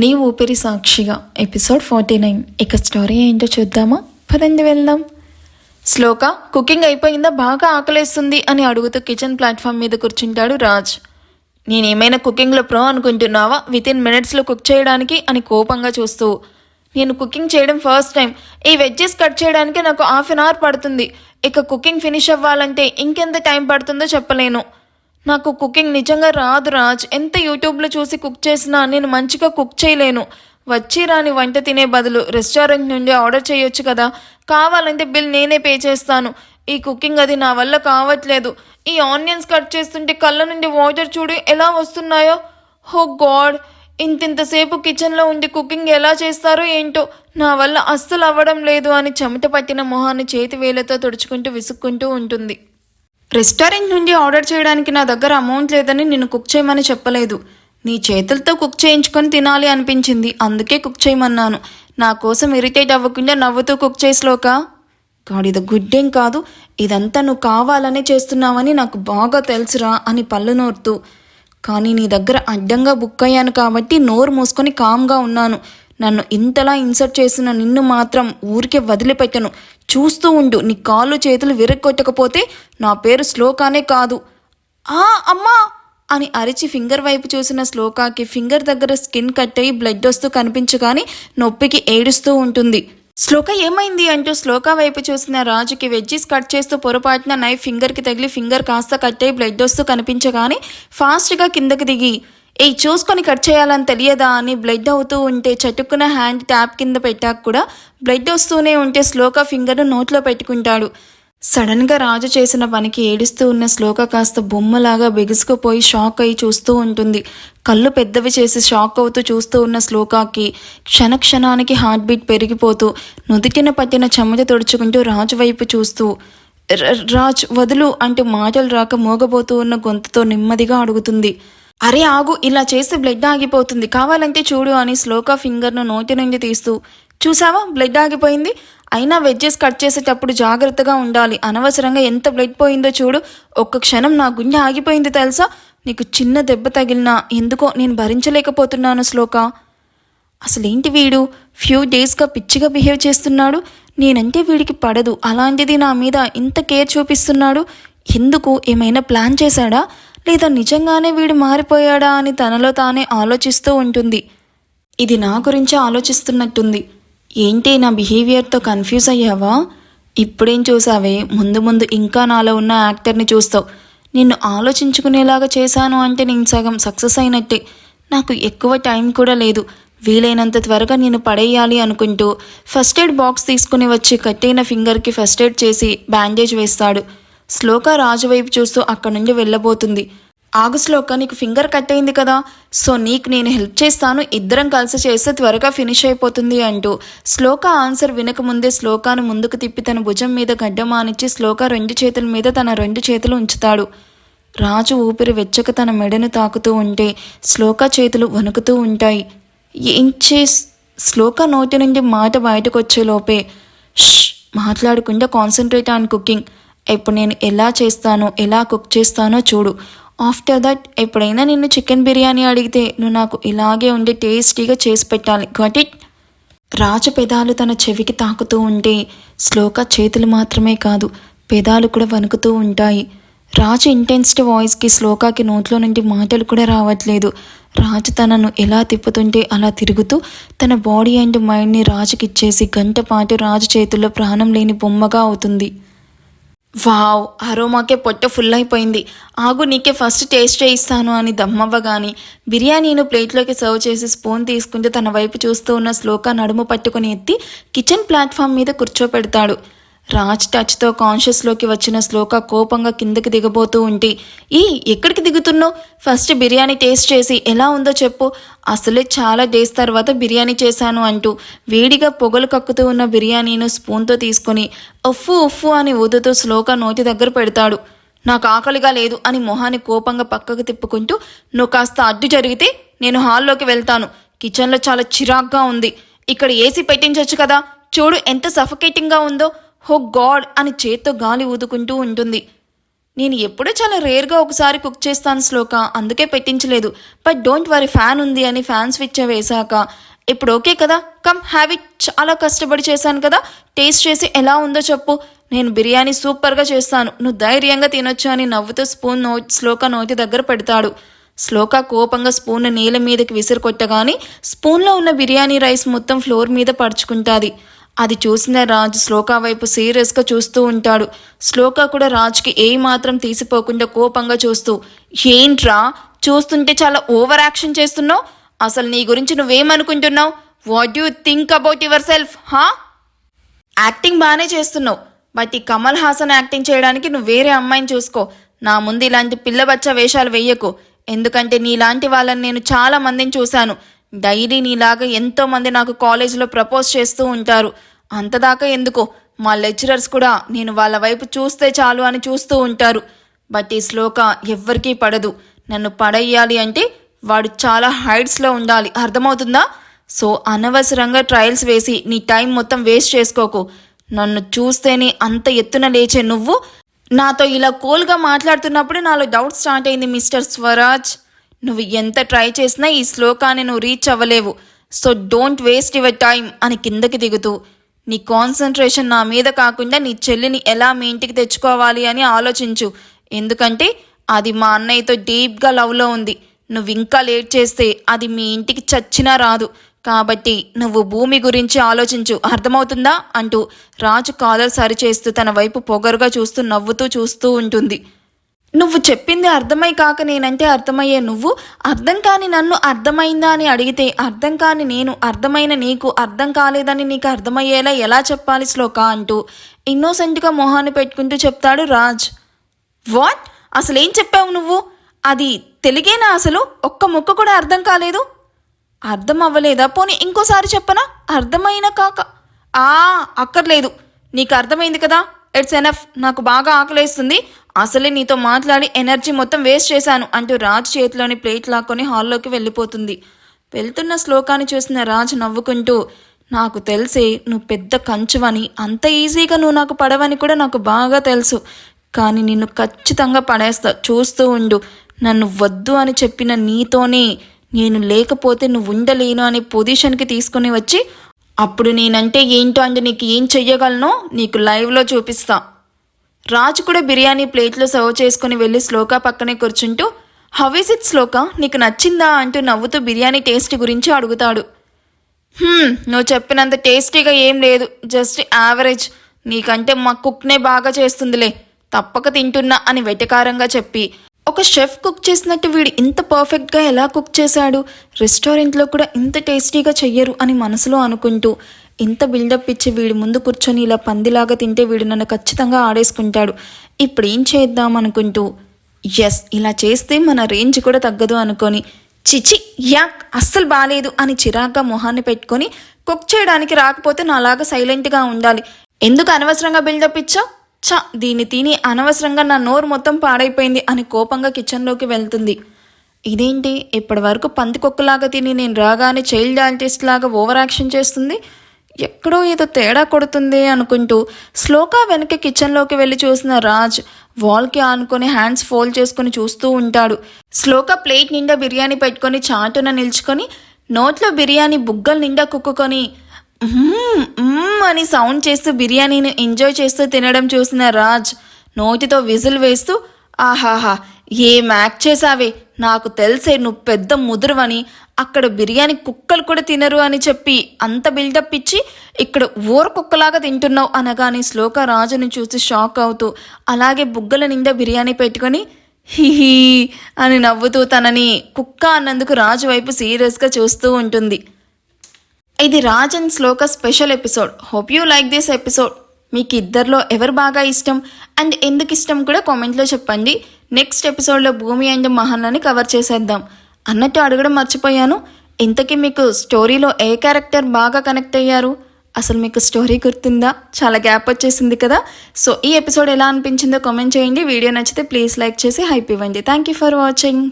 నీ ఊపిరి సాక్షిగా. Episode forty nine. ఇక స్టోరీ ఏంటో చూద్దామా? పదండి వెళ్దాం. శ్లోక కుకింగ్ అయిపోయిందా? బాగా ఆకలేస్తుంది అని అడుగుతూ కిచెన్ ప్లాట్ఫామ్ మీద కూర్చుంటాడు రాజ్. నేనేమైనా కుకింగ్లో ప్రో అనుకుంటున్నావా? విత్ ఇన్ మినిట్స్లో కుక్ చేయడానికి అని కోపంగా చూస్తూ. నేను కుకింగ్ చేయడం ఫస్ట్ టైం. ఈ వెజ్జెస్ కట్ చేయడానికి నాకు హాఫ్ అన్ అవర్ పడుతుంది. ఇక కుకింగ్ ఫినిష్ అవ్వాలంటే ఇంకెంత టైం పడుతుందో చెప్పలేను. నాకు కుకింగ్ నిజంగా రాదు రాజ్. ఎంత యూట్యూబ్లో చూసి కుక్ చేసినా నేను మంచిగా కుక్ చేయలేను. వచ్చి రాని వంట తినే బదులు రెస్టారెంట్ నుండి ఆర్డర్ చేయొచ్చు కదా. కావాలంటే బిల్ నేనే పే చేస్తాను. ఈ కుకింగ్ అది నా వల్ల కావట్లేదు. ఈ ఆనియన్స్ కట్ చేస్తుంటే కళ్ళ నుండి వాటర్ చూడు ఎలా వస్తున్నాయో. Oh హో గాడ్ ఇంతింతసేపు కిచెన్లో ఉండి కుకింగ్ ఎలా చేస్తారో ఏంటో. నా వల్ల అస్సలు అవ్వడం లేదు అని చెమట పట్టిన మొహాన్ని చేతి వేలతో తుడుచుకుంటూ విసుక్కుంటూ ఉంటుంది. రెస్టారెంట్ నుండి ఆర్డర్ చేయడానికి నా దగ్గర అమౌంట్ లేదని నేను కుక్ చేయమని చెప్పలేదు. నీ చేతులతో కుక్ చేయించుకొని తినాలి అనిపించింది. అందుకే కుక్ చేయమన్నాను. నా కోసం ఇరిటేట్ అవ్వకుండా నవ్వుతూ కుక్ చేసిలోక గాడిద గుడ్డేం కాదు. ఇదంతా నువ్వు కావాలనే చేస్తున్నావని నాకు బాగా తెలుసురా అని పళ్ళు నోరుతూ. కానీ నీ దగ్గర అడ్డంగా బుక్ అయ్యాను కాబట్టి నోరు మూసుకొని కామ్గా ఉన్నాను. నన్ను ఇంతలా ఇన్సర్ట్ చేసిన నిన్ను మాత్రం ఊరికే వదిలిపెట్టను. చూస్తూ ఉండు. నీ కాళ్ళు చేతులు విరగొట్టకపోతే నా పేరు శ్లోకానే కాదు. ఆ అమ్మా! అని అరిచి ఫింగర్ వైపు చూసిన శ్లోకాకి ఫింగర్ దగ్గర స్కిన్ కట్ అయ్యి బ్లడ్ వస్తూ కనిపించగాని నొప్పికి ఏడుస్తూ ఉంటుంది. శ్లోక ఏమైంది అంటూ శ్లోక వైపు చూసిన రాజుకి వెజ్జీస్ కట్ చేస్తూ పొరపాటున నైఫ్ ఫింగర్కి తగిలి ఫింగర్ కాస్త కట్ అయ్యి బ్లడ్ వస్తూ కనిపించగాని ఫాస్ట్గా కిందకి దిగి ఏయ్ చూసుకొని కట్ చేయాలని తెలియదా అని బ్లడ్ అవుతూ ఉంటే చటుక్కున హ్యాండ్ ట్యాప్ కింద పెట్టాక కూడా బ్లడ్ వస్తూనే ఉంటే శ్లోక ఫింగర్ను నోట్లో పెట్టుకుంటాడు. సడన్గా రాజు చేసిన పనికి ఏడుస్తూ ఉన్న శ్లోక కాస్త బొమ్మలాగా బిగుసుకుపోయి షాక్ అయి చూస్తూ ఉంటుంది. కళ్ళు పెద్దవి చేసి షాక్ అవుతూ చూస్తూ ఉన్న శ్లోకాకి క్షణ క్షణానికి హార్ట్ బీట్ పెరిగిపోతూ నుదుటిన పట్టిన చెమట తుడుచుకుంటూ రాజు వైపు చూస్తూ "ర- రాజ్ వదులు అంటూ మాటలు రాక మోగబోతూ ఉన్న గొంతుతో నెమ్మదిగా అడుగుతుంది. అరే ఆగు ఇలా చేస్తే బ్లడ్ ఆగిపోతుంది. కావాలంటే చూడు అని శ్లోక ఫింగర్ను నోటి నుండి తీస్తూ చూసావా? బ్లడ్ ఆగిపోయింది? అయినా వెజ్జెస్ కట్ చేసేటప్పుడు జాగ్రత్తగా ఉండాలి. అనవసరంగా ఎంత బ్లడ్ పోయిందో చూడు. ఒక్క క్షణం నా గుండె ఆగిపోయింది తెలుసా? నీకు చిన్న దెబ్బ తగిలినా ఎందుకో నేను భరించలేకపోతున్నాను శ్లోక అసలేంటి వీడు? ఫ్యూ డేస్గా పిచ్చిగా బిహేవ్ చేస్తున్నాడు. నేనంటే వీడికి పడదు. అలాంటిది నా మీద ఇంత కేర్ చూపిస్తున్నాడు. ఎందుకు? ఏమైనా ప్లాన్ చేశాడా? లేదా నిజంగానే వీడు మారిపోయాడా అని తనలో తానే ఆలోచిస్తూ ఉంటుంది. ఇది నా గురించి ఆలోచిస్తున్నట్టుంది. ఏంటి నా బిహేవియర్తో కన్ఫ్యూజ్ అయ్యావా? ఇప్పుడేం చూసావే? ముందు ముందు ఇంకా నాలో ఉన్న యాక్టర్ని చూస్తావు. నిన్ను ఆలోచించుకునేలాగా చేశాను అంటే నేను సగం సక్సెస్ అయినట్టే. నాకు ఎక్కువ టైం కూడా లేదు. వీలైనంత త్వరగా నేను పడేయాలి అనుకుంటూ ఫస్ట్ ఎయిడ్ బాక్స్ తీసుకుని వచ్చి కట్టైన ఫింగర్కి ఫస్ట్ ఎయిడ్ చేసి బ్యాండేజ్ వేస్తాడు. శ్లోక రాజు వైపు చూస్తూ అక్కడి నుండి వెళ్ళబోతుంది. ఆగు శ్లోక నీకు ఫింగర్ కట్ అయింది కదా. సో నీకు నేను హెల్ప్ చేస్తాను ఇద్దరం కలిసి చేస్తే త్వరగా ఫినిష్ అయిపోతుంది అంటూ శ్లోక ఆన్సర్ వినకముందే శ్లోకాను ముందుకు తిప్పి తన భుజం మీద గడ్డమానిచ్చి శ్లోక రెండు చేతుల మీద తన రెండు చేతులు ఉంచుతాడు. రాజు ఊపిరి వెచ్చక తన మెడను తాకుతూ ఉంటే శ్లోక చేతులు వణుకుతూ ఉంటాయి. ఏం చే శ్లోక నోటి నుండి మాట బయటకొచ్చేలోపే లోపే "ష్" మాట్లాడకుండా కాన్సన్ట్రేట్ ఆన్ కుకింగ్. ఇప్పుడు నేను ఎలా చేస్తానో ఎలా కుక్ చేస్తానో చూడు. ఆఫ్టర్ దట్ ఎప్పుడైనా నిన్ను చికెన్ బిర్యానీ అడిగితే నువ్వు నాకు ఇలాగే ఉండి టేస్టీగా చేసి పెట్టాలి. గట్ ఇట్ రాజు పెదాలు తన చెవికి తాకుతూ ఉంటే శ్లోక చేతులు మాత్రమే కాదు పెదాలు కూడా వణుకుతూ ఉంటాయి. రాజు ఇంటెన్స్డ్ వాయిస్కి శ్లోకాకి నోట్లో నుండి మాటలు కూడా రావట్లేదు. రాజు తనను ఎలా తిప్పుతుంటే అలా తిరుగుతూ తన బాడీ అండ్ మైండ్ని రాజుకిచ్చేసి గంట పాటు రాజు చేతుల్లో ప్రాణం లేని బొమ్మగా అవుతుంది. వావ్ అరోమాకే పొట్ట ఫుల్ అయిపోయింది ఆగు నీకే ఫస్ట్ టేస్ట్ చేయిస్తాను అని దమ్మవ్వగాని బిర్యానీను ప్లేట్లోకి సర్వ్ చేసి స్పూన్ తీసుకుంటే తన వైపు చూస్తూ ఉన్న శ్లోక నడుము పట్టుకొని ఎత్తి కిచెన్ ప్లాట్ఫామ్ మీద కూర్చోపెడతాడు. రాజ్ టచ్తో కాన్షియస్లోకి వచ్చిన శ్లోక కోపంగా కిందకి దిగబోతూ ఉంటే ఈ ఎక్కడికి దిగుతున్నావు? ఫస్ట్ బిర్యానీ టేస్ట్ చేసి ఎలా ఉందో చెప్పు. అసలే చాలా డేస్ తర్వాత బిర్యానీ చేశాను అంటూ వేడిగా పొగలు కక్కుతూ ఉన్న బిర్యానీను స్పూన్తో తీసుకొని ఉఫ్ఫు ఉఫ్ఫు అని ఊదుతూ శ్లోక నోటి దగ్గర పెడతాడు. నాకు ఆకలిగా లేదు అని మొహాన్ని కోపంగా పక్కకు తిప్పుకుంటూ నువ్వు కాస్త అడ్డు జరిగితే నేను హాల్లోకి వెళ్తాను. కిచెన్లో చాలా చిరాగ్గా ఉంది. ఇక్కడ ఏసీ పెట్టించవచ్చు కదా. చూడు ఎంత సఫకేటింగ్గా ఉందో. హో గాడ్ అని చేత్తో గాలి ఊదుకుంటూ ఉంటుంది. నేను ఎప్పుడూ చాలా రేర్గా ఒకసారి కుక్ చేస్తాను శ్లోక అందుకే పెట్టించలేదు. బట్ డోంట్ వరీ ఫ్యాన్ ఉంది అని ఫ్యాన్ స్విచ్ వేశాక ఇప్పుడు ఓకే కదా? Come have it. చాలా కష్టపడి చేశాను కదా? టేస్ట్ చేసి ఎలా ఉందో చెప్పు. నేను బిర్యానీ సూపర్గా చేస్తాను. నువ్వు ధైర్యంగా తినొచ్చు అని నవ్వుతూ స్పూన్ నో శ్లోక నోటి దగ్గర పెడతాడు. శ్లోక కోపంగా స్పూన్ నేల మీదకి విసిరికొట్టగానే స్పూన్లో ఉన్న బిర్యానీ రైస్ మొత్తం ఫ్లోర్ మీద పరుచుకుంటాది. అది చూసిన రాజు శ్లోక వైపు సీరియస్గా చూస్తూ ఉంటాడు. శ్లోక కూడా రాజుకి ఏ మాత్రం తీసిపోకుండా కోపంగా చూస్తూ ఏంట్రా? చూస్తుంటే చాలా ఓవర్ యాక్షన్ చేస్తున్నావు? అసలు నీ గురించి నువ్వేమనుకుంటున్నావు? What you think about yourself హా యాక్టింగ్ బాగానే చేస్తున్నావు. బట్ ఈ కమల్ హాసన్ యాక్టింగ్ చేయడానికి నువ్వు వేరే అమ్మాయిని చూసుకో. నా ముందు ఇలాంటి పిల్లబచ్చ వేషాలు వెయ్యకు ఎందుకంటే నీలాంటి వాళ్ళని నేను చాలా మందిని చూశాను. డైలీ నీలాగా ఎంతోమంది నాకు కాలేజీలో ప్రపోజ్ చేస్తూ ఉంటారు. అంతదాకా ఎందుకు? మా లెక్చరర్స్ కూడా నేను వాళ్ళ వైపు చూస్తే చాలు అని చూస్తూ ఉంటారు. బట్ ఈ శ్లోక ఎవ్వరికీ పడదు. నన్ను పడేయాలి అంటే వాడు చాలా హైట్స్లో ఉండాలి. అర్థమవుతుందా? సో అనవసరంగా ట్రయల్స్ వేసి నీ టైం మొత్తం వేస్ట్ చేసుకోకు. నన్ను చూస్తేనే అంత ఎత్తున లేచే నువ్వు? నాతో ఇలా కూల్గా మాట్లాడుతున్నప్పుడు నాలో డౌట్ స్టార్ట్ అయింది మిస్టర్ స్వరాజ్. నువ్వు ఎంత ట్రై చేసినా ఈ శ్లోకాన్ని నువ్వు reach అవ్వలేవు. So don't waste your time అని కిందకి దిగుతూ నీ కాన్సన్ట్రేషన్ నా మీద కాకుండా నీ చెల్లిని ఎలా మీ ఇంటికి తెచ్చుకోవాలి అని ఆలోచించు. ఎందుకంటే అది మా అన్నయ్యతో డీప్గా లవ్లో ఉంది. నువ్వు ఇంకా లేట్ చేస్తే అది మీ ఇంటికి చచ్చినా రాదు. కాబట్టి నువ్వు భూమి గురించి ఆలోచించు. అర్థమవుతుందా? అంటూ రాజు కాలర్ సరిచేస్తూ తన వైపు పొగరుగా చూస్తూ నవ్వుతూ చూస్తూ ఉంటుంది. నువ్వు చెప్పింది అర్థమై కాక నేనంటే అర్థమయ్యే నువ్వు? అర్థం కాని నన్ను అర్థమైందా అని అడిగితే అర్థం కాని నేను అర్థమైన నీకు అర్థం కాలేదని నీకు అర్థమయ్యేలా ఎలా చెప్పాలి శ్లోక అంటూ? ఇన్నోసెంట్గా మొహాన్ని పెట్టుకుంటూ చెప్తాడు రాజ్. వాట్? అసలేం చెప్పావు నువ్వు? అది తెలుగేనా అసలు? ఒక్క ముక్క కూడా అర్థం కాలేదు. అర్థం అవ్వలేదా? పోనీ ఇంకోసారి చెప్పనా? అర్థమైన కాక. ఆ అక్కర్లేదు. నీకు అర్థమైంది కదా? ఇట్స్ ఎనఫ్ నాకు బాగా ఆకలేస్తుంది. అసలే నీతో మాట్లాడి ఎనర్జీ మొత్తం వేస్ట్ చేశాను అంటూ రాజ్ చేతిలోని ప్లేట్ లాక్కొని హాల్లోకి వెళ్ళిపోతుంది. వెళ్తున్న శ్లోకాన్ని చూసిన రాజు నవ్వుకుంటూ నాకు తెలిసే నువ్వు పెద్ద కంచువని అంత ఈజీగా నువ్వు నాకు పడవని కూడా నాకు బాగా తెలుసు. కానీ నిన్ను ఖచ్చితంగా పడేస్తా చూస్తూ ఉండు. నన్ను వద్దు అని చెప్పిన నీతోనే నేను లేకపోతే నువ్వు ఉండలేను అనే పొజిషన్కి తీసుకొని వచ్చి అప్పుడు నేనంటే ఏంటో అంటే నీకు ఏం చెయ్యగలనో? నీకు లైవ్లో చూపిస్తా. రాజు కూడా బిర్యానీ ప్లేట్లో సర్వ్ చేసుకుని వెళ్ళి శ్లోక పక్కనే కూర్చుంటూ హవ్ ఇట్ శ్లోక? నీకు నచ్చిందా? అంటూ నవ్వుతూ బిర్యానీ టేస్ట్ గురించి అడుగుతాడు. Hmm, నువ్వు చెప్పినంత టేస్టీగా ఏం లేదు. జస్ట్ యావరేజ్ నీకంటే మా కుక్నే బాగా చేస్తుందిలే. తప్పక తింటున్నా అని వెటకారంగా చెప్పి ఒక షెఫ్ కుక్ చేసినట్టు వీడు ఇంత పర్ఫెక్ట్గా ఎలా కుక్ చేశాడు? రెస్టారెంట్లో కూడా ఇంత టేస్టీగా చెయ్యరు అని మనసులో అనుకుంటూ ఇంత బిల్డప్ ఇచ్చి వీడి ముందు కూర్చొని ఇలా పందిలాగా తింటే వీడు నన్ను ఖచ్చితంగా ఆడేసుకుంటాడు. ఇప్పుడు ఏం చేద్దాం అనుకుంటూ ఎస్ ఇలా చేస్తే మన రేంజ్ కూడా తగ్గదు అనుకొని చిచి యాక్ అస్సలు బాలేదు అని చిరాగ్గా మొహాన్ని పెట్టుకొని కుక్ చేయడానికి రాకపోతే నాలాగా సైలెంట్గా ఉండాలి. ఎందుకు అనవసరంగా బిల్డప్ ఇచ్చా చ దీన్ని తిని అనవసరంగా నా నోరు మొత్తం పాడైపోయింది అని కోపంగా కిచెన్లోకి వెళ్తుంది. ఇదేంటి? ఇప్పటి వరకు పందికొక్కలాగా తిని నేను రాగానే చైల్డ్ ఆర్టిస్ట్ లాగా ఓవర్ యాక్షన్ చేస్తుంది? ఎక్కడో ఏదో తేడా కొడుతుంది అనుకుంటూ శ్లోక వెనక కిచెన్లోకి వెళ్ళి చూసిన రాజ్ వాల్కి ఆనుకొని హ్యాండ్స్ ఫోల్డ్ చేసుకొని చూస్తూ ఉంటాడు. శ్లోక ప్లేట్ నిండా బిర్యానీ పెట్టుకొని చాటున నిల్చుకొని నోట్లో బిర్యానీ బుగ్గలు నిండా కుక్కుకొని అని సౌండ్ చేస్తూ బిర్యానీని ఎంజాయ్ చేస్తూ తినడం చూసిన రాజ్ నోటితో విజిల్ వేస్తూ ఆహాహా ఏం యాక్ట్ చేసావే నాకు తెలిసే నువ్వు పెద్ద ముదురువని అక్కడ బిర్యానీ కుక్కలు కూడా తినరు అని చెప్పి అంత బిల్డప్ ఇచ్చి ఇక్కడ ఊర కుక్కలాగా తింటున్నావు అనగానే శ్లోక రాజుని చూసి షాక్ అవుతూ అలాగే బుగ్గల నిండా బిర్యానీ పెట్టుకొని హిహీ అని నవ్వుతూ తనని కుక్క అన్నందుకు రాజు వైపు సీరియస్గా చూస్తూ ఉంటుంది. ఇది Raj and Shloka special episode hope you like this episode మీకు ఇద్దరిలో ఎవరు బాగా ఇష్టం? అండ్ ఎందుకు ఇష్టం కూడా కామెంట్లో చెప్పండి. నెక్స్ట్ ఎపిసోడ్లో భూమి అండ్ మహల్ని కవర్ చేసేద్దాం. అన్నట్టు అడగడం మర్చిపోయాను. ఇంతకీ మీకు స్టోరీలో ఏ క్యారెక్టర్ బాగా కనెక్ట్ అయ్యారు? అసలు మీకు స్టోరీ గుర్తుందా? చాలా గ్యాప్ వచ్చేసింది కదా. సో ఈ ఎపిసోడ్ ఎలా అనిపించిందో కామెంట్ చేయండి. వీడియో నచ్చితే ప్లీజ్ లైక్ చేసి హైప్ ఇవ్వండి. Thank you for watching